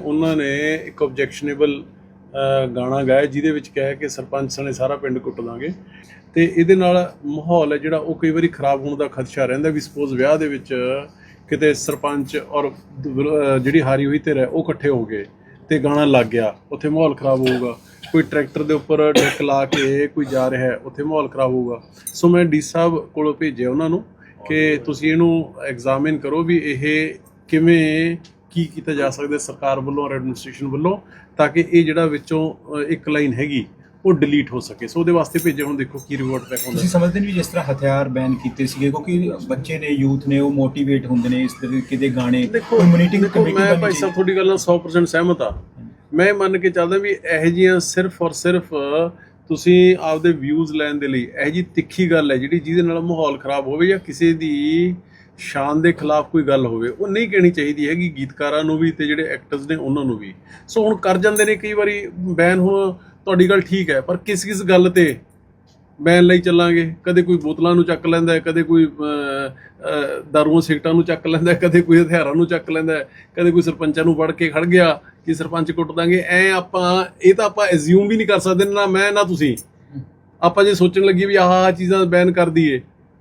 ਉਹਨਾਂ ਨੇ ਇੱਕ ਆਬਜੈਕਸ਼ਨੇਬਲ ਗਾਣਾ ਗਾਇਆ ਜਿਹਦੇ ਵਿੱਚ ਕਿਹਾ ਕਿ ਸਰਪੰਚ ਸਣੇ ਸਾਰਾ ਪਿੰਡ ਕੁੱਟ ਦਾਂਗੇ। ਤੇ ਇਹਦੇ ਨਾਲ ਮਾਹੌਲ ਹੈ ਜਿਹੜਾ ਉਹ ਕਈ ਵਾਰੀ ਖਰਾਬ ਹੋਣ ਦਾ ਖਦਸ਼ਾ ਰਹਿੰਦਾ ਵੀ ਸਪੋਜ਼ ਵਿਆਹ ਦੇ ਵਿੱਚ ਕਿਤੇ ਸਰਪੰਚ ਔਰ ਜਿਹੜੀ ਹਾਰੀ ਹੋਈ ਧਿਰ ਹੈ, ਉਹ ਇਕੱਠੇ ਹੋ ਗਏ ਤੇ ਗਾਣਾ ਲੱਗ ਗਿਆ, ਉੱਥੇ ਮਾਹੌਲ ਖਰਾਬ ਹੋਊਗਾ। ਕੋਈ ਟਰੈਕਟਰ ਦੇ ਉੱਪਰ ਡੈਕ ਲਾ ਕੇ ਕੋਈ ਜਾ ਰਿਹਾ ਹੈ, ਉੱਥੇ ਮਾਹੌਲ ਖਰਾਬ ਹੋਊਗਾ। ਸੋ ਮੈਂ ਡੀ ਸਾਹਿਬ ਕੋਲੋਂ ਭੇਜਿਆ ਉਹਨਾਂ ਨੂੰ ਕਿ ਤੁਸੀਂ ਇਹਨੂੰ ਐਗਜ਼ਾਮਿਨ ਕਰੋ ਵੀ ਇਹ ਕਿਵੇਂ ਕੀ ਕੀਤਾ ਜਾ ਸਕਦਾ ਸਰਕਾਰ ਵੱਲੋਂ ਔਰ ਐਡਮਿਨਿਸਟ੍ਰੇਸ਼ਨ ਵੱਲੋਂ ਤਾਂ ਕਿ ਇਹ ਜਿਹੜਾ ਵਿੱਚੋਂ ਇੱਕ ਲਾਈਨ ਹੈਗੀ ਉਹ ਡਿਲੀਟ ਹੋ ਸਕੇ। ਸੋ ਉਹਦੇ ਵਾਸਤੇ ਭੇਜਿਆ ਹੁਣ ਦੇਖੋ ਕੀ ਰਿਵਰਟ ਬੈਕ ਹੁੰਦਾ। ਤੁਸੀਂ ਸਮਝਦੇ ਨਹੀਂ ਵੀ ਜਿਸ ਤਰ੍ਹਾਂ ਹਥਿਆਰ ਬੈਨ ਕੀਤੇ ਸੀਗੇ ਕਿਉਂਕਿ ਬੱਚੇ ਨੇ ਯੂਥ ਨੇ ਉਹ ਮੋਟੀਵੇਟ ਹੁੰਦੇ ਨੇ ਇਸ ਤਰੀਕੇ ਦੇ ਗਾਣੇ। ਦੇਖੋ ਕਮਿਊਨਿਟੀ ਦੇਖੋ ਮੈਂ ਭਾਈ ਸਾਹਿਬ ਤੁਹਾਡੀ ਗੱਲ ਨਾਲ 100% ਸਹਿਮਤ ਆ ਮੈਂ ਮੰਨ ਕੇ ਚੱਲਦਾ ਵੀ ਇਹੋ ਜੀਆਂ ਸਿਰਫ ਔਰ ਸਿਰਫ ਤੁਸੀਂ ਆਪਦੇ ਵਿਊਜ਼ ਲੈਣ ਦੇ ਲਈ ਇਹੋ ਜੀ ਤਿੱਖੀ ਗੱਲ ਹੈ ਜਿਹੜੀ ਜਿਹਦੇ ਨਾਲ ਮਾਹੌਲ ਖਰਾਬ ਹੋਵੇ ਜਾਂ ਕਿਸੇ ਦੀ ਸ਼ਾਨ ਦੇ ਖਿਲਾਫ ਕੋਈ ਗੱਲ ਹੋਵੇ, ਉਹ ਨਹੀਂ ਕਹਿਣੀ ਚਾਹੀਦੀ ਹੈਗੀ ਗੀਤਕਾਰਾਂ ਨੂੰ ਵੀ ਤੇ ਜਿਹੜੇ ਐਕਟਰਸ ਨੇ ਉਹਨਾਂ ਨੂੰ ਵੀ। ਸੋ ਹੁਣ ਕਰ ਜਾਂਦੇ ਨੇ ਕਈ ਵਾਰੀ, ਬੈਨ ਹੁਣ ਤੁਹਾਡੀ ਗੱਲ ਠੀਕ ਹੈ, ਪਰ ਕਿਸ ਕਿਸ ਗੱਲ ਤੇ ਬੈਨ ਲਈ ਚੱਲਾਂਗੇ? ਕਦੇ ਕੋਈ ਬੋਤਲਾਂ ਨੂੰ ਚੱਕ ਲੈਂਦਾ ਹੈ, ਕਦੇ ਕੋਈ ਦਾਰੂਆਂ ਸਿਗਟਾਂ ਨੂੰ ਚੱਕ ਲੈਂਦਾ ਹੈ, ਕਦੇ ਕੋਈ ਹਥਿਆਰਾਂ ਨੂੰ ਚੱਕ ਲੈਂਦਾ ਹੈ, ਕਦੇ ਕੋਈ ਸਰਪੰਚਾਂ ਨੂੰ ਵੜ ਕੇ ਖੜ ਗਿਆ ਕਿ ਸਰਪੰਚ ਕੁੱਟ ਦਾਂਗੇ। ਐ ਆਪਾਂ, ਇਹ ਤਾਂ ਆਪਾਂ ਐਜ਼ਿਊਮ ਵੀ ਨਹੀਂ ਕਰ ਸਕਦੇ, ਨਾ ਮੈਂ, ਨਾ ਤੁਸੀਂ। ਆਪਾਂ ਜੇ ਸੋਚਣ ਲੱਗੀ ਵੀ ਆਹ ਆਹ ਚੀਜ਼ਾਂ ਬੈਨ ਕਰ ਦਈਏ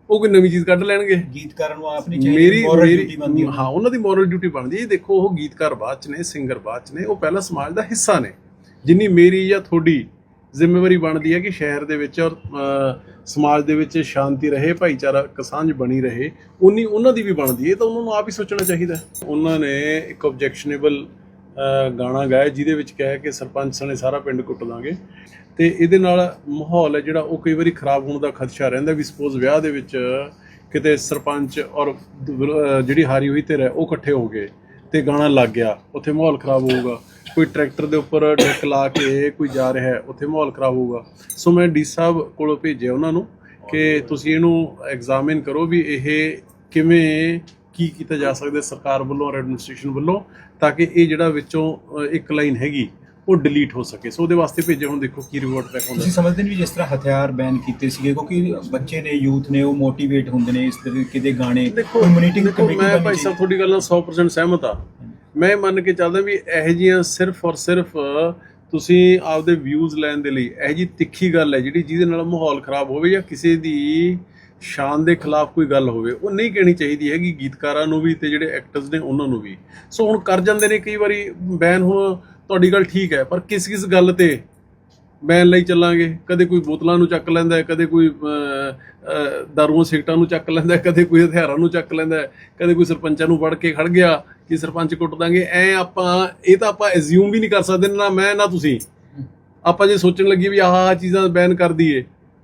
ਉਹ ਕੋਈ ਨਵੀਂ ਚੀਜ਼ ਕੱਢ ਲੈਣਗੇ ਗੀਤਕਾਰਾਂ ਨੂੰ ਆਪ ਨਹੀਂ ਮੇਰੀ ਬਣਦੀ ਮੇਰੀ ਹੈ। ਹਾਂ ਉਹਨਾਂ ਦੀ ਮੋਰਲ ਡਿਊਟੀ ਬਣਦੀ ਹੈ ਦੇਖੋ ਉਹ ਗੀਤਕਾਰ ਬਾਅਦ ਚ ਨੇ ਸਿੰਗਰ ਬਾਅਦ ਚ ਨੇ ਉਹ ਪਹਿਲਾਂ ਸਮਾਜ ਦਾ ਹਿੱਸਾ ਨੇ ਜਿੰਨੀ ਮੇਰੀ ਜਾਂ ਤੁਹਾਡੀ ਜ਼ਿੰਮੇਵਾਰੀ ਬਣਦੀ ਹੈ ਕਿ ਸ਼ਹਿਰ ਦੇ ਵਿੱਚ ਔਰ ਅ, ਸਮਾਜ ਦੇ ਵਿੱਚ ਸ਼ਾਂਤੀ ਰਹੇ ਭਾਈਚਾਰਾ ਕਸਾਂਝ ਬਣੀ ਰਹੇ ਉਨੀ ਉਹਨਾਂ ਦੀ ਵੀ ਬਣਦੀ ਹੈ ਇਹ ਤਾਂ ਉਹਨਾਂ ਨੂੰ ਆਪ ਹੀ ਸੋਚਣਾ ਚਾਹੀਦਾ ਹੈ। ਉਹਨਾਂ ਨੇ ਇੱਕ ਆਬਜੈਕਸ਼ਨੇਬਲ ਗਾਣਾ ਗਾਇਆ, ਜਿਹਦੇ ਵਿੱਚ ਕਿਹਾ ਕਿ ਸਰਪੰਚ ਸਣੇ ਸਾਰਾ ਪਿੰਡ ਕੁੱਟ ਦਾਂਗੇ ਤੇ ਇਹਦੇ ਨਾਲ ਮਾਹੌਲ ਹੈ ਜਿਹੜਾ, ਉਹ ਕਈ ਵਾਰੀ ਖਰਾਬ ਹੋਣ ਦਾ ਖਦਸ਼ਾ ਰਹਿੰਦਾ ਵੀ ਸਪੋਜ਼ ਵਿਆਹ ਦੇ ਵਿੱਚ ਕਿਤੇ ਸਰਪੰਚ ਔਰ ਜਿਹੜੀ ਹਾਰੀ ਹੋਈ ਧਿਰ ਹੈ, ਉਹ ਇਕੱਠੇ ਹੋ ਗਏ ਤੇ ਗਾਣਾ ਲੱਗ ਗਿਆ, ਉੱਥੇ ਮਾਹੌਲ ਖਰਾਬ ਹੋਊਗਾ। ਕੋਈ ਟਰੈਕਟਰ ਦੇ ਉੱਪਰ ਡੈਕ ਲਾ ਕੇ ਕੋਈ ਜਾ ਰਿਹਾ ਹੈ, ਉੱਥੇ ਮਾਹੌਲ ਖਰਾਬ ਹੋਊਗਾ। ਸੋ ਮੈਂ ਡੀ ਸਾਹਿਬ ਕੋਲੋਂ ਭੇਜਿਆ ਉਹਨਾਂ ਨੂੰ ਕਿ ਤੁਸੀਂ ਇਹਨੂੰ ਐਗਜ਼ਾਮਿਨ ਕਰੋ ਵੀ ਇਹ ਕਿਵੇਂ ਕੀ ਕੀਤਾ ਜਾ ਸਕਦਾ ਸਰਕਾਰ ਵੱਲੋਂ ਔਰ ਐਡਮਿਨਿਸਟ੍ਰੇਸ਼ਨ ਵੱਲੋਂ ਤਾਂ ਕਿ ਇਹ ਜਿਹੜਾ ਵਿੱਚੋਂ ਇੱਕ ਲਾਈਨ ਹੈਗੀ ਉਹ ਡਿਲੀਟ ਹੋ ਸਕੇ। ਸੋ ਉਹਦੇ ਵਾਸਤੇ ਭੇਜਿਆ ਹੁਣ ਦੇਖੋ ਕੀ ਰਿਵਰਟ ਬੈਕ ਹੁੰਦਾ ਤੁਸੀਂ ਸਮਝਦੇ ਨਹੀਂ ਵੀ ਜਿਸ ਤਰ੍ਹਾਂ ਹਥਿਆਰ ਬੈਨ ਕੀਤੇ ਸੀਗੇ ਕਿਉਂਕਿ ਬੱਚੇ ਨੇ ਯੂਥ ਨੇ ਉਹ ਮੋਟੀਵੇਟ ਹੁੰਦੇ ਨੇ ਇਸ ਤਰੀਕੇ ਦੇ ਗਾਣੇ ਕਮਿਊਨਿਟੀ ਦੇਖੋ ਮੈਂ ਭਾਈ ਸਾਹਿਬ ਤੁਹਾਡੀ ਗੱਲ ਨਾਲ 100% ਸਹਿਮਤ ਆ ਮੈਂ ਮੰਨ ਕੇ ਚੱਲਦਾ ਵੀ ਇਹੋ ਜੀਆਂ ਸਿਰਫ ਔਰ ਸਿਰਫ ਤੁਸੀਂ ਆਪਦੇ ਵਿਊਜ਼ ਲੈਣ ਦੇ ਲਈ ਇਹੋ ਜੀ ਤਿੱਖੀ ਗੱਲ ਹੈ ਜਿਹੜੀ ਜਿਹਦੇ ਨਾਲ ਮਾਹੌਲ ਖਰਾਬ ਹੋਵੇ ਜਾਂ ਕਿਸੇ ਦੀ ਸ਼ਾਨ ਦੇ ਖਿਲਾਫ ਕੋਈ ਗੱਲ ਹੋਵੇ, ਉਹ ਨਹੀਂ ਕਹਿਣੀ ਚਾਹੀਦੀ ਹੈਗੀ ਗੀਤਕਾਰਾਂ ਨੂੰ ਵੀ ਤੇ ਜਿਹੜੇ ਐਕਟਰਸ ਨੇ ਉਹਨਾਂ ਨੂੰ ਵੀ। ਸੋ ਹੁਣ ਕਰ ਜਾਂਦੇ ਨੇ ਕਈ ਵਾਰੀ, ਬੈਨ ਹੁਣ ਤੁਹਾਡੀ ਗੱਲ ਠੀਕ ਹੈ, ਪਰ ਕਿਸ ਕਿਸ ਗੱਲ ਤੇ ਬੈਨ ਲਈ ਚੱਲਾਂਗੇ? ਕਦੇ ਕੋਈ ਬੋਤਲਾਂ ਨੂੰ ਚੱਕ ਲੈਂਦਾ ਹੈ, ਕਦੇ ਕੋਈ ਦਾਰੂਆਂ ਸਿਗਟਾਂ ਨੂੰ ਚੱਕ ਲੈਂਦਾ ਹੈ, ਕਦੇ ਕੋਈ ਹਥਿਆਰਾਂ ਨੂੰ ਚੱਕ ਲੈਂਦਾ ਹੈ, ਕਦੇ ਕੋਈ ਸਰਪੰਚਾਂ ਨੂੰ ਵੜ ਕੇ ਖੜ ਗਿਆ ਕਿ ਸਰਪੰਚ ਕੁੱਟ ਦਾਂਗੇ। ਐ ਆਪਾਂ, ਇਹ ਤਾਂ ਆਪਾਂ ਐਜ਼ਿਊਮ ਵੀ ਨਹੀਂ ਕਰ ਸਕਦੇ, ਨਾ ਮੈਂ, ਨਾ ਤੁਸੀਂ। ਆਪਾਂ ਜੇ ਸੋਚਣ ਲੱਗੀ ਵੀ ਆਹ ਆਹ ਚੀਜ਼ਾਂ ਬੈਨ ਕਰ ਦਈਏ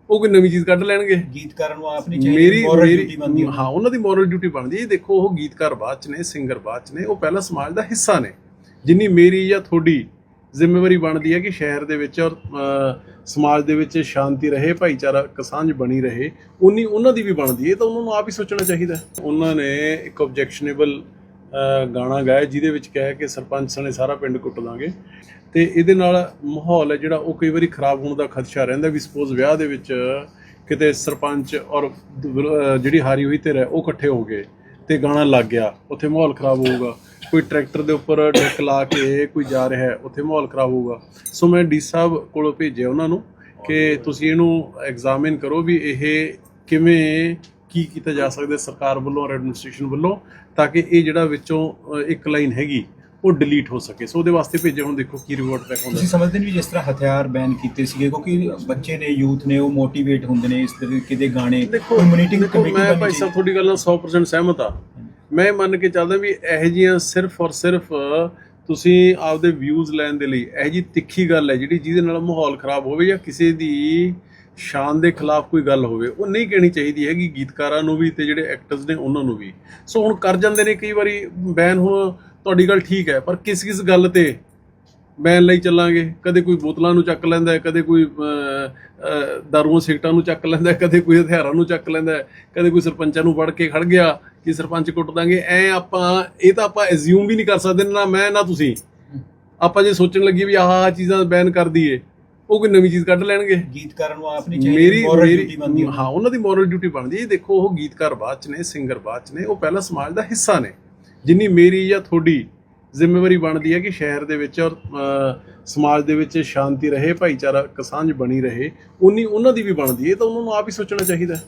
ਉਹ ਕੋਈ ਨਵੀਂ ਚੀਜ਼ ਕੱਢ ਲੈਣਗੇ ਗੀਤਕਾਰਾਂ ਨੂੰ ਆਪ ਨਹੀਂ ਮੇਰੀ moral ਮੇਰੀ duty ਬਣਦੀ ਹੈ। ਹਾਂ ਉਹਨਾਂ ਦੀ ਮੋਰਲ ਡਿਊਟੀ ਬਣਦੀ ਹੈ ਦੇਖੋ ਉਹ ਗੀਤਕਾਰ ਬਾਅਦ ਚ ਨੇ ਸਿੰਗਰ ਬਾਅਦ ਚ ਨੇ ਉਹ ਪਹਿਲਾਂ ਸਮਾਜ ਦਾ ਹਿੱਸਾ ਨੇ ਜਿੰਨੀ ਮੇਰੀ ਜਾਂ ਤੁਹਾਡੀ ਜ਼ਿੰਮੇਵਾਰੀ ਬਣਦੀ ਹੈ ਕਿ ਸ਼ਹਿਰ ਦੇ ਵਿੱਚ ਔਰ ਸਮਾਜ ਦੇ ਵਿੱਚ ਸ਼ਾਂਤੀ ਰਹੇ ਭਾਈਚਾਰਾ ਕਸਾਂਝ ਬਣੀ ਰਹੇ ਉਨੀ ਉਹਨਾਂ ਦੀ ਵੀ ਬਣਦੀ ਹੈ ਇਹ ਤਾਂ ਉਹਨਾਂ ਨੂੰ ਆਪ ਹੀ ਸੋਚਣਾ ਚਾਹੀਦਾ ਹੈ। ਉਹਨਾਂ ਨੇ ਇੱਕ ਆਬਜੈਕਸ਼ਨੇਬਲ ਗਾਣਾ ਗਾਇਆ, ਜਿਹਦੇ ਵਿੱਚ ਕਿਹਾ ਕਿ ਸਰਪੰਚ ਸਣੇ ਸਾਰਾ ਪਿੰਡ ਕੁੱਟ ਦਾਂਗੇ ਤੇ ਇਹਦੇ ਨਾਲ ਮਾਹੌਲ ਹੈ ਜਿਹੜਾ, ਉਹ ਕਈ ਵਾਰੀ ਖਰਾਬ ਹੋਣ ਦਾ ਖਦਸ਼ਾ ਰਹਿੰਦਾ ਵੀ ਸਪੋਜ਼ ਵਿਆਹ ਦੇ ਵਿੱਚ ਕਿਤੇ ਸਰਪੰਚ ਔਰ ਜਿਹੜੀ ਹਾਰੀ ਹੋਈ ਧਿਰ ਹੈ, ਉਹ ਇਕੱਠੇ ਹੋ ਗਏ ਤੇ ਗਾਣਾ ਲੱਗ ਗਿਆ, ਉੱਥੇ ਮਾਹੌਲ ਖਰਾਬ ਹੋਊਗਾ। ਕੋਈ ਟਰੈਕਟਰ ਦੇ ਉੱਪਰ ਡੈਕ ਲਾ ਕੇ ਕੋਈ ਜਾ ਰਿਹਾ ਹੈ, ਉੱਥੇ ਮਾਹੌਲ ਖਰਾਬ ਹੋਊਗਾ। ਸੋ ਮੈਂ ਡੀ ਸਾਹਿਬ ਕੋਲੋਂ ਭੇਜਿਆ ਉਹਨਾਂ ਨੂੰ ਕਿ ਤੁਸੀਂ ਇਹਨੂੰ ਐਗਜ਼ਾਮਿਨ ਕਰੋ ਵੀ ਇਹ ਕਿਵੇਂ ਕੀ ਕੀਤਾ ਜਾ ਸਕਦਾ ਸਰਕਾਰ ਵੱਲੋਂ ਔਰ ਐਡਮਿਨਿਸਟ੍ਰੇਸ਼ਨ ਵੱਲੋਂ ਤਾਂ ਕਿ ਇਹ ਜਿਹੜਾ ਵਿੱਚੋਂ ਇੱਕ ਲਾਈਨ ਹੈਗੀ ਉਹ ਡਿਲੀਟ ਹੋ ਸਕੇ। ਸੋ ਉਹਦੇ ਵਾਸਤੇ ਭੇਜਿਆ ਹੁਣ ਦੇਖੋ ਕੀ ਰਿਵਰਟ ਬੈਕ ਹੁੰਦਾ ਤੁਸੀਂ ਸਮਝਦੇ ਨਹੀਂ ਵੀ ਜਿਸ ਤਰ੍ਹਾਂ ਹਥਿਆਰ ਬੈਨ ਕੀਤੇ ਸੀਗੇ ਕਿਉਂਕਿ ਬੱਚੇ ਨੇ ਯੂਥ ਨੇ ਉਹ ਮੋਟੀਵੇਟ ਹੁੰਦੇ ਨੇ ਇਸ ਤਰੀਕੇ ਦੇ ਗਾਣੇ ਕਮਿਊਨਿਟੀ ਦੇਖੋ ਮੈਂ ਭਾਈ ਸਾਹਿਬ ਤੁਹਾਡੀ ਗੱਲ ਨਾਲ 100% ਸਹਿਮਤ ਆ ਮੈਂ ਮੰਨ ਕੇ ਚੱਲਦਾ ਵੀ ਇਹੋ ਜੀਆਂ ਸਿਰਫ ਔਰ ਸਿਰਫ ਤੁਸੀਂ ਆਪਦੇ ਵਿਊਜ਼ ਲੈਣ ਦੇ ਲਈ ਇਹੋ ਜੀ ਤਿੱਖੀ ਗੱਲ ਹੈ ਜਿਹੜੀ ਜਿਹਦੇ ਨਾਲ ਮਾਹੌਲ ਖਰਾਬ ਹੋਵੇ ਜਾਂ ਕਿਸੇ ਦੀ ਸ਼ਾਨ ਦੇ ਖਿਲਾਫ ਕੋਈ ਗੱਲ ਹੋਵੇ, ਉਹ ਨਹੀਂ ਕਹਿਣੀ ਚਾਹੀਦੀ ਹੈਗੀ ਗੀਤਕਾਰਾਂ ਨੂੰ ਵੀ ਤੇ ਜਿਹੜੇ ਐਕਟਰਸ ਨੇ ਉਹਨਾਂ ਨੂੰ ਵੀ। ਸੋ ਹੁਣ ਕਰ ਜਾਂਦੇ ਨੇ ਕਈ ਵਾਰੀ, ਬੈਨ ਹੁਣ ਤੁਹਾਡੀ ਗੱਲ ਠੀਕ ਹੈ, ਪਰ ਕਿਸ ਕਿਸ ਗੱਲ ਤੇ ਬੈਨ ਲਈ ਚੱਲਾਂਗੇ? ਕਦੇ ਕੋਈ ਬੋਤਲਾਂ ਨੂੰ ਚੱਕ ਲੈਂਦਾ ਹੈ, ਕਦੇ ਕੋਈ ਦਾਰੂਆਂ ਸਿਗਟਾਂ ਨੂੰ ਚੱਕ ਲੈਂਦਾ ਹੈ, ਕਦੇ ਕੋਈ ਹਥਿਆਰਾਂ ਨੂੰ ਚੱਕ ਲੈਂਦਾ ਹੈ, ਕਦੇ ਕੋਈ ਸਰਪੰਚਾਂ ਨੂੰ ਵੜ ਕੇ ਖੜ ਗਿਆ ਕਿ ਸਰਪੰਚ ਕੁੱਟ ਦਾਂਗੇ। ਐ ਆਪਾਂ, ਇਹ ਤਾਂ ਆਪਾਂ ਐਜ਼ਿਊਮ ਵੀ ਨਹੀਂ ਕਰ ਸਕਦੇ, ਨਾ ਮੈਂ, ਨਾ ਤੁਸੀਂ। ਆਪਾਂ ਜੇ ਸੋਚਣ ਲੱਗੀ ਵੀ ਆਹ ਆਹ ਚੀਜ਼ਾਂ ਬੈਨ ਕਰ ਦਈਏ ਉਹ ਕੋਈ ਨਵੀਂ ਚੀਜ਼ ਕੱਢ ਲੈਣਗੇ। ਗੀਤਕਾਰਾਂ ਨੂੰ ਆਪ ਨਹੀਂ ਮੇਰੀ moral ਮੇਰੀ duty ਬਣਦੀ ਹੈ। ਹਾਂ ਉਹਨਾਂ ਦੀ ਮੋਰਲ ਡਿਊਟੀ ਬਣਦੀ ਹੈ ਦੇਖੋ ਉਹ ਗੀਤਕਾਰ ਬਾਅਦ ਚ ਨੇ ਸਿੰਗਰ ਬਾਅਦ ਚ ਨੇ ਉਹ ਪਹਿਲਾਂ ਸਮਾਜ ਦਾ ਹਿੱਸਾ ਨੇ। ਜਿੰਨੀ ਮੇਰੀ ਜਾਂ ਤੁਹਾਡੀ ਜ਼ਿੰਮੇਵਾਰੀ ਬਣਦੀ ਹੈ ਕਿ ਸ਼ਹਿਰ ਦੇ ਵਿੱਚ ਔਰ ਸਮਾਜ ਦੇ ਵਿੱਚ ਸ਼ਾਂਤੀ ਰਹੇ ਭਾਈਚਾਰਾ ਸਾਂਝ ਬਣੀ ਰਹੇ ਉਨੀ ਉਹਨਾਂ ਦੀ ਵੀ ਬਣਦੀ ਹੈ ਇਹ ਤਾਂ ਉਹਨਾਂ ਨੂੰ ਆਪ ਹੀ ਸੋਚਣਾ ਚਾਹੀਦਾ। ਹੈ